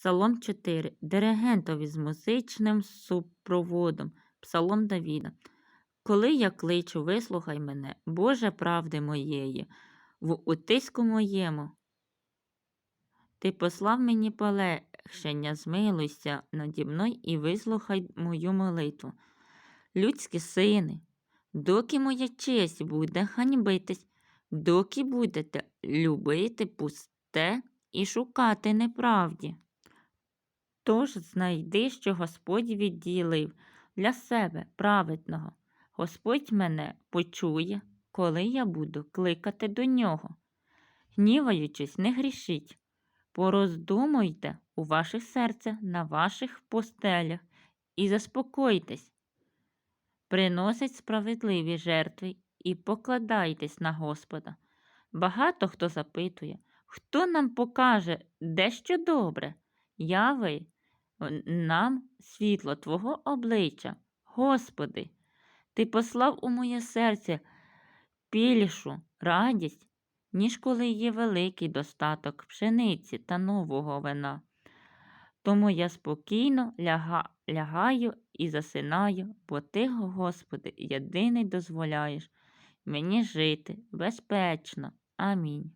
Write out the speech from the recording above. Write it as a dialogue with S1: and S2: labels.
S1: Псалом 4. Диригентові з музичним супроводом. Псалом Давіда. Коли я кличу, вислухай мене, Боже правди моєї, в утиску моєму. Ти послав мені полегшення, змилуйся наді мною і вислухай мою молитву. Людські сини, доки моя честь буде ганьбитись, доки будете любити пусте і шукати неправді. Тож знайди, що Господь відділив для себе праведного. Господь мене почує, коли я буду кликати до нього. Гніваючись, не грішіть. Пороздумуйте у ваших серцях на ваших постелях і заспокойтесь. Приносить справедливі жертви і покладайтесь на Господа. Багато хто запитує, хто нам покаже дещо добре, яви нам світло Твого обличчя. Господи, Ти послав у моє серце більшу радість, ніж коли є великий достаток пшениці та нового вина. Тому я спокійно ляга, лягаю і засинаю, бо Ти, Господи, єдиний дозволяєш мені жити безпечно. Амінь.